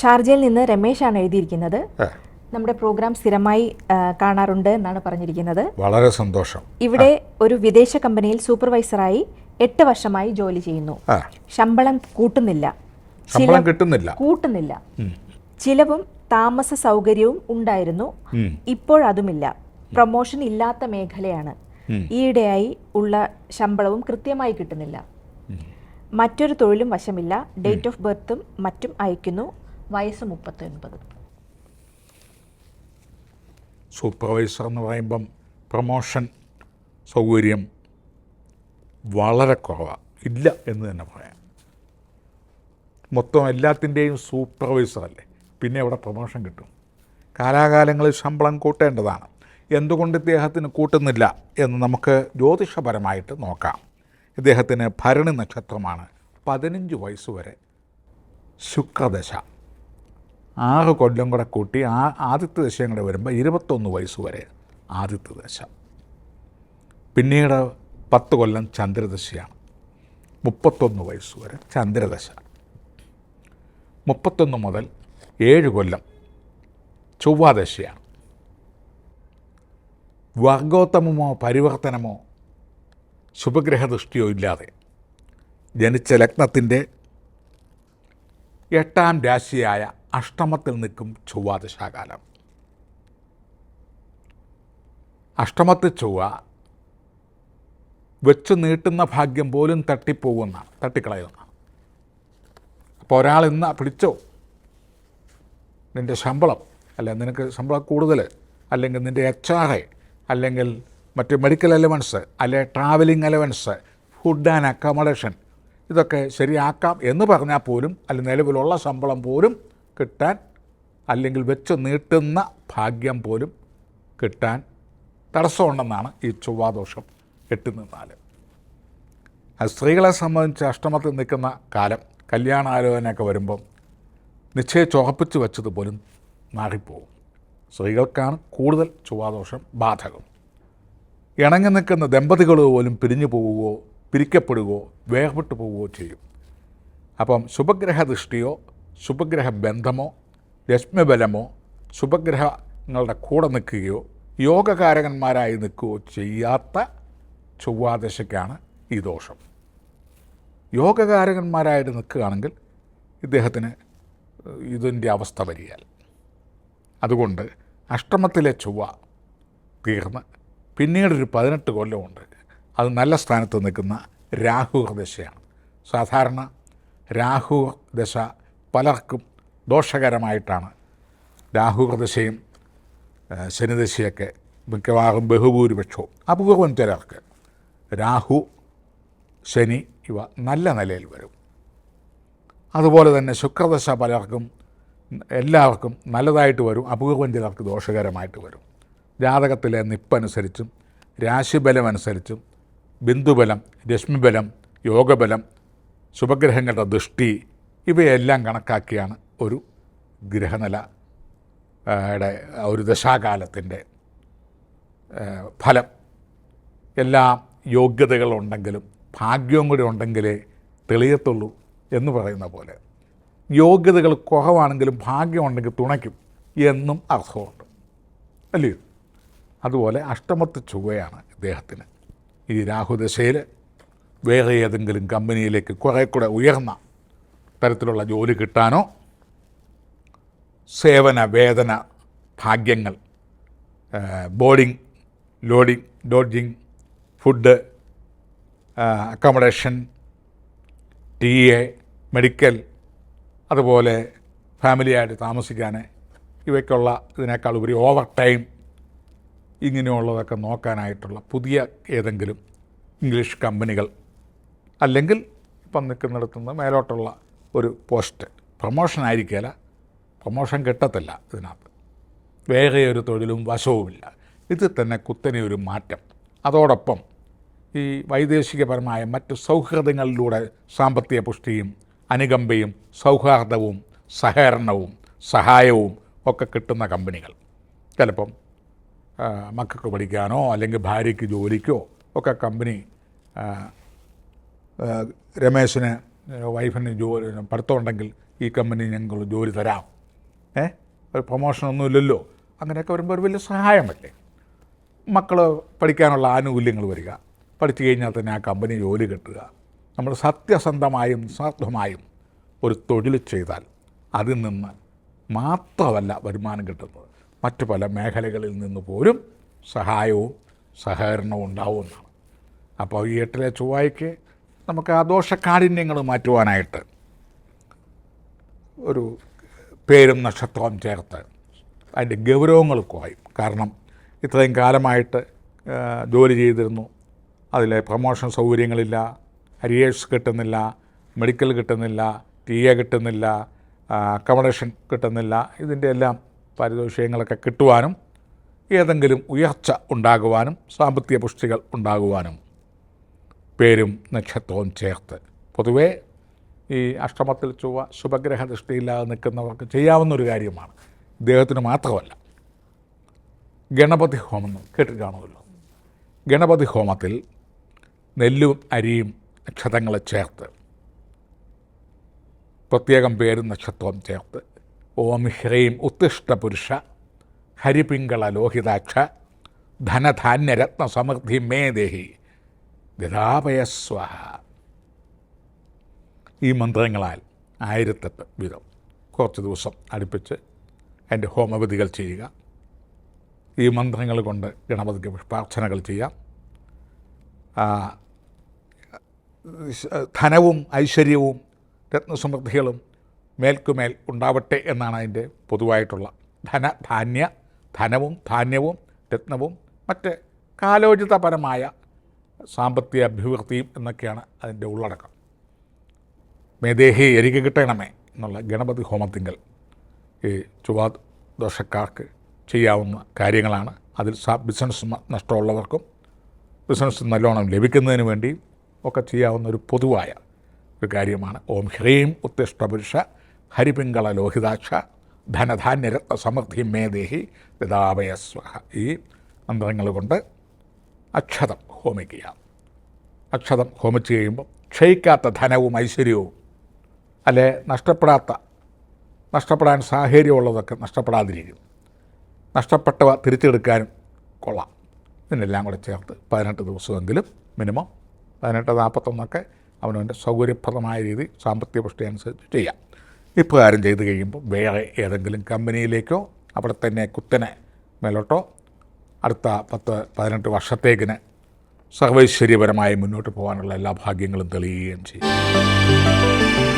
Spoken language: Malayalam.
ഷാർജയിൽ നിന്ന് രമേശാണ് എഴുതിയിരിക്കുന്നത്. നമ്മുടെ പ്രോഗ്രാം സ്ഥിരമായി കാണാറുണ്ട് എന്നാണ് പറഞ്ഞിരിക്കുന്നത്. വളരെ സന്തോഷം. ഇവിടെ ഒരു വിദേശ കമ്പനിയിൽ സൂപ്പർവൈസറായി എട്ട് വർഷമായി ജോലി ചെയ്യുന്നു. ശമ്പളം കൂട്ടുന്നില്ല. ശമ്പളം കിട്ടുന്നില്ല. കൂട്ടുന്നില്ല. ചിലവും താമസ സൗകര്യവും ഉണ്ടായിരുന്നു. ഇപ്പോഴതുമില്ല പ്രൊമോഷൻ ഇല്ലാത്ത മേഖലയാണ്. ഈയിടെയായി ഉള്ള ശമ്പളവും കൃത്യമായി കിട്ടുന്നില്ല. മറ്റൊരു തൊഴിലും വശമില്ല. ഡേറ്റ് ഓഫ് ബർത്തും മറ്റും അയക്കുന്നു. വയസ്സ് മുപ്പത്തൊൻപത്. സൂപ്പർവൈസർ എന്ന് പറയുമ്പം പ്രൊമോഷൻ സൗകര്യം വളരെ കുറവാണ് ഇല്ല എന്ന് തന്നെ പറയാം. മൊത്തം എല്ലാത്തിന്റെയും സൂപ്പർവൈസർ അല്ലേ? പിന്നെ അവിടെ പ്രൊമോഷൻ കിട്ടും. കാലാകാലങ്ങളിൽ ശമ്പളം കൂട്ടേണ്ടതാണ്. എന്തുകൊണ്ട് ഇദ്ദേഹത്തിന് കൂട്ടുന്നില്ല എന്ന് നമുക്ക് ജ്യോതിഷപരമായിട്ട് നോക്കാം. ഇദ്ദേഹത്തിന് ഭരണി നക്ഷത്രമാണ് പതിനഞ്ച് വയസ്സ് വരെ ശുക്രദശ. ആറ് കൊല്ലം കൂടെ കൂട്ടി ആ ആദ്യത്തെ ദശയും കൂടെ വരുമ്പോൾ ഇരുപത്തൊന്ന് വയസ്സ് വരെ ആദ്യത്തെ ദശ. പിന്നീട് പത്ത് കൊല്ലം ചന്ദ്രദശയാണ്. മുപ്പത്തൊന്ന് വയസ്സ് വരെ ചന്ദ്രദശ. മുപ്പത്തൊന്ന് മുതൽ ഏഴ് കൊല്ലം ചൊവ്വാദശയാണ്. വർഗോത്തമമോ പരിവർത്തനമോ ശുഭഗ്രഹദൃഷ്ടിയോ ഇല്ലാതെ ജനിച്ച ലഗ്നത്തിന്റെ എട്ടാം രാശിയായ അഷ്ടമത്തിൽ നിൽക്കും ചൊവ്വാദശാകാലം അഷ്ടമത്തെ ചൊവ്വ വെച്ച് നീട്ടുന്ന ഭാഗ്യം പോലും തട്ടിപ്പോകുന്ന തട്ടിക്കളയുന്ന. അപ്പോൾ ഒരാൾ ഇന്ന് പിടിച്ചോ? നിന്റെ ശമ്പളം അല്ല നിനക്ക് ശമ്പളം കൂടുതൽ അല്ലെങ്കിൽ നിന്റെ എച്ച് ആർ ഐ അല്ലെങ്കിൽ മറ്റ് മെഡിക്കൽ അലവൻസ് അല്ലെ travelling allowance food and accommodation ഇതൊക്കെ ശരിയാക്കാം എന്ന് പറഞ്ഞാൽ പോലും അല്ലെങ്കിൽ നിലവിലുള്ള ശമ്പളം പോലും കിട്ടാൻ അല്ലെങ്കിൽ വെച്ച് നീട്ടുന്ന ഭാഗ്യം പോലും കിട്ടാൻ തടസ്സമുണ്ടെന്നാണ് ഈ ചൊവ്വാദോഷം എട്ട് നിന്നാൽ അത് സ്ത്രീകളെ സംബന്ധിച്ച് അഷ്ടമത്തിൽ നിൽക്കുന്ന കാലം കല്യാണാലോചനയൊക്കെ വരുമ്പം നിശ്ചയിച്ചുറപ്പിച്ച് വെച്ചത് പോലും മാറിപ്പോവും. സ്ത്രീകൾക്കാണ് കൂടുതൽ ചൊവ്വാദോഷം ബാധകം. ഇണങ്ങി നിൽക്കുന്ന ദമ്പതികൾ പോലും പിരിഞ്ഞു പോവുകയോ പിരിക്കപ്പെടുകയോ വേർപെട്ടു പോവുകയോ ചെയ്യും. അപ്പം ശുഭഗ്രഹ ദൃഷ്ടിയോ ശുഭഗ്രഹ ബന്ധമോ രശ്മിബലമോ ശുഭഗ്രഹങ്ങളുടെ കൂടെ നിൽക്കുകയോ യോഗകാരകന്മാരായി നിൽക്കുകയോ ചെയ്യാത്ത ചൊവ്വാദശയ്ക്കാണ് ഈ ദോഷം. യോഗകാരകന്മാരായിട്ട് നിൽക്കുകയാണെങ്കിൽ ഇദ്ദേഹത്തിന് ഇതിന്റെ അവസ്ഥ വരിയാൽ അതുകൊണ്ട് അഷ്ടമത്തിലെ ചൊവ്വ തീർന്ന് പിന്നീടൊരു പതിനെട്ട് കൊല്ലമുണ്ട്. അത് നല്ല സ്ഥാനത്ത് നിൽക്കുന്ന രാഹു ദശയാണ്. സാധാരണ രാഹു ദശ പലർക്കും ദോഷകരമായിട്ടാണ് രാഹു ദശയും ഏഹ്, ശനിദശയൊക്കെ മിക്കവാറും ബഹുഭൂരിപക്ഷവും അപൂർവം ചിലർക്ക്. രാഹു ശനി ഇവ നല്ല നിലയിൽ വരും. അതുപോലെ തന്നെ ശുക്രദശ പലർക്കും എല്ലാവർക്കും നല്ലതായിട്ട് വരും അപൂർവം ചിലർക്ക് ദോഷകരമായിട്ട് വരും. ജാതകത്തിലെ നിപ്പനുസരിച്ചും രാശിബലം അനുസരിച്ചും ബിന്ദുബലം രശ്മിബലം യോഗബലം ശുഭഗ്രഹങ്ങളുടെ ദൃഷ്ടി ഇവയെല്ലാം കണക്കാക്കിയാണ് ഒരു ഗ്രഹനില യുടെ ഒരു ദശാകാലത്തിന്റെ ഫലം. എല്ലാ യോഗ്യതകളുണ്ടെങ്കിലും ഭാഗ്യവും കൂടി ഉണ്ടെങ്കിലേ തെളിയത്തുള്ളൂ എന്ന് പറയുന്ന പോലെ. യോഗ്യതകൾ കുറവാണെങ്കിലും ഭാഗ്യമുണ്ടെങ്കിൽ തുണയ്ക്കും എന്നും അർത്ഥമുണ്ട്. അല്ലയോ അതുപോലെ അഷ്ടമത്ത് ചുവയാണ് ഇദ്ദേഹത്തിന്. ഈ രാഹുദശയിൽ വേറെ ഏതെങ്കിലും കമ്പനിയിലേക്ക് കുറേ കൂടെ ഉയർന്ന തരത്തിലുള്ള ജോലി കിട്ടാനോ? സേവന വേതന ഭാഗ്യങ്ങൾ boarding loading lodging food accommodation T A medical അതുപോലെ ഫാമിലിയായിട്ട് താമസിക്കാൻ ഇവയ്ക്കുള്ള ഇതിനേക്കാൾ ഉപരി ഓവർ ടൈം ഇങ്ങനെയുള്ളതൊക്കെ നോക്കാനായിട്ടുള്ള പുതിയ ഏതെങ്കിലും ഇംഗ്ലീഷ് കമ്പനികൾ അല്ലെങ്കിൽ ഇപ്പം നിൽക്കുന്നിടത്തുനിന്ന് മേലോട്ടുള്ള ഒരു പോസ്റ്റ്. പ്രൊമോഷൻ ആയിരിക്കില്ല പ്രൊമോഷൻ കിട്ടത്തില്ല ഇതിനകത്ത്. വേറെ ഒരു തൊഴിലും വശവുമില്ല. ഇത് തന്നെ കുത്തനെ ഒരു മാറ്റം. അതോടൊപ്പം ഈ വൈദേശികപരമായ മറ്റ് സൗഹൃദങ്ങളിലൂടെ സാമ്പത്തിക പുഷ്ടിയും അനുകമ്പയും സൗഹാർദ്ദവും സഹകരണവും സഹായവും ഒക്കെ കിട്ടുന്ന കമ്പനികൾ. ചിലപ്പം മക്കൾക്ക് പഠിക്കാനോ അല്ലെങ്കിൽ ഭാര്യയ്ക്ക് ജോലിക്കോ ഒക്കെ കമ്പനി രമേശിന് വൈഫിന് ജോലി പഠിത്തമുണ്ടെങ്കിൽ ഈ കമ്പനി ഞങ്ങൾ ജോലി തരാം. ഏ ഒരു പ്രൊമോഷനൊന്നും ഇല്ലല്ലോ. അങ്ങനെയൊക്കെ വരുമ്പോൾ ഒരു വലിയ സഹായമല്ലേ മക്കൾ പഠിക്കാനുള്ള ആനുകൂല്യങ്ങൾ വരിക. പഠിച്ചു കഴിഞ്ഞാൽ തന്നെ ആ കമ്പനി ജോലി കിട്ടുക. നമ്മൾ സത്യസന്ധമായും നിസ്വാർത്ഥമായും ഒരു തൊഴിൽ ചെയ്താൽ അതിൽ നിന്ന് മാത്രമല്ല വരുമാനം കിട്ടുന്നത്. മറ്റു പല മേഖലകളിൽ നിന്ന് പോലും സഹായവും സഹകരണവും ഉണ്ടാവുമെന്നാണ് അപ്പോൾ ഈ എട്ടിലെ ചൊവ്വായ്ക്ക് നമുക്ക് ആ ദോഷകാഠിന്യങ്ങൾ മാറ്റുവാനായിട്ട് ഒരു പേരും നക്ഷത്രവും ചേർത്ത് അതിന്റെ ഗൗരവങ്ങൾ കുറയും കാരണം ഇത്രയും കാലമായിട്ട് ജോലി ചെയ്തിരുന്നു. അതിലെ പ്രൊമോഷൻ സൗകര്യങ്ങളില്ല അരിയേഴ്സ് കിട്ടുന്നില്ല മെഡിക്കൽ കിട്ടുന്നില്ല ടി എ കിട്ടുന്നില്ല അക്കോമഡേഷൻ കിട്ടുന്നില്ല. ഇതിന്റെ എല്ലാം പാരിതോഷികങ്ങളൊക്കെ കിട്ടുവാനും ഏതെങ്കിലും ഉയർച്ച ഉണ്ടാകുവാനും സാമ്പത്തിക പുഷ്ടികൾ ഉണ്ടാകുവാനും പേരും നക്ഷത്രവും ചേർത്ത്. പൊതുവേ ഈ അഷ്ടമത്തിൽ ചൊവ്വ ശുഭഗ്രഹ ദൃഷ്ടിയില്ലാതെ നിൽക്കുന്നവർക്ക് ചെയ്യാവുന്ന ഒരു കാര്യമാണ്. ഇദ്ദേഹത്തിന് മാത്രമല്ല. ഗണപതി ഹോമം എന്ന് കേട്ട് കാണുമല്ലോ. ഗണപതി ഹോമത്തിൽ നെല്ലും അരിയും നക്ഷത്രങ്ങളെ ചേർത്ത് പ്രത്യേകം പേരും നക്ഷത്രവും ചേർത്ത് ഓം ഹ്രീം ഉത്തിഷ്ട പുരുഷ ഹരിപിങ്കള ലോഹിതാക്ഷ ധനധാന്യരത്ന സമൃദ്ധി മേ ദേഹി ഗതാപയസ്വഹ ഈ മന്ത്രങ്ങളാൽ ആയിരത്തെട്ട് വീതം. കുറച്ച് ദിവസം അടുപ്പിച്ച് അതിന്റെ ഹോമവിധികൾ ചെയ്യുക. ഈ മന്ത്രങ്ങൾ കൊണ്ട് ഗണപതിക്ക് പുഷ്പാർച്ചനകൾ ചെയ്യാം. ധനവും ഐശ്വര്യവും രത്നസമൃദ്ധികളും മേൽക്കുമേൽ ഉണ്ടാവട്ടെ എന്നാണ് അതിന്റെ പൊതുവായിട്ടുള്ള ധന ധാന്യ ധനവും ധാന്യവും രത്നവും മറ്റ് കാലോചിതപരമായ സാമ്പത്തിക അഭിവൃദ്ധിയും എന്നൊക്കെയാണ് അതിന്റെ ഉള്ളടക്കം. മേദേഹി എരികെ കിട്ടണമേ എന്നുള്ള ഗണപതി ഹോമത്തിങ്കൽ ഈ ചുവാ ദോഷക്കാർക്ക് ചെയ്യാവുന്ന കാര്യങ്ങളാണ്. അതിൽ ബിസിനസ് നഷ്ടമുള്ളവർക്കും ബിസിനസ് നല്ലോണം ലഭിക്കുന്നതിന് വേണ്ടി ഒക്കെ ചെയ്യാവുന്ന ഒരു പൊതുവായ ഒരു കാര്യമാണ്. ഓം ഹ്രീം ഉത്തിഷ്ടപുരുഷ ഹരിപിങ്കള ലോഹിതാക്ഷ ധനധാന്യരത്ന സമൃദ്ധി മേദേഹി പിതാപയസ്വഹ ഈ മന്ത്രങ്ങൾ കൊണ്ട് അക്ഷതം ഹോമിക്കുക. അക്ഷതം ഹോമിച്ച് കഴിയുമ്പോൾ ക്ഷയിക്കാത്ത ധനവും ഐശ്വര്യവും അല്ലെ നഷ്ടപ്പെടാത്ത നഷ്ടപ്പെടാൻ സാഹചര്യമുള്ളതൊക്കെ നഷ്ടപ്പെടാതിരിക്കും. നഷ്ടപ്പെട്ടവ തിരിച്ചെടുക്കാനും കൊള്ളാം. ഇതിനെല്ലാം കൂടെ ചേർത്ത് പതിനെട്ട് ദിവസമെങ്കിലും മിനിമം പതിനെട്ട് നാൽപ്പത്തൊന്നൊക്കെ അവനവന്റെ സൗകര്യപ്രദമായ രീതി സാമ്പത്തിക പുഷ്ടി അനുസരിച്ച് ചെയ്യാം. ഇപ്രകാരം ചെയ്ത് കഴിയുമ്പോൾ വേറെ ഏതെങ്കിലും കമ്പനിയിലേക്കോ അവിടെ തന്നെ കുത്തനെ മേലോട്ടോ അടുത്ത പത്ത് പതിനെട്ട് വർഷത്തേക്കിന് സർവൈശ്വര്യപരമായി മുന്നോട്ട് പോകാനുള്ള എല്ലാ ഭാഗ്യങ്ങളും തെളിയുകയും ചെയ്യും.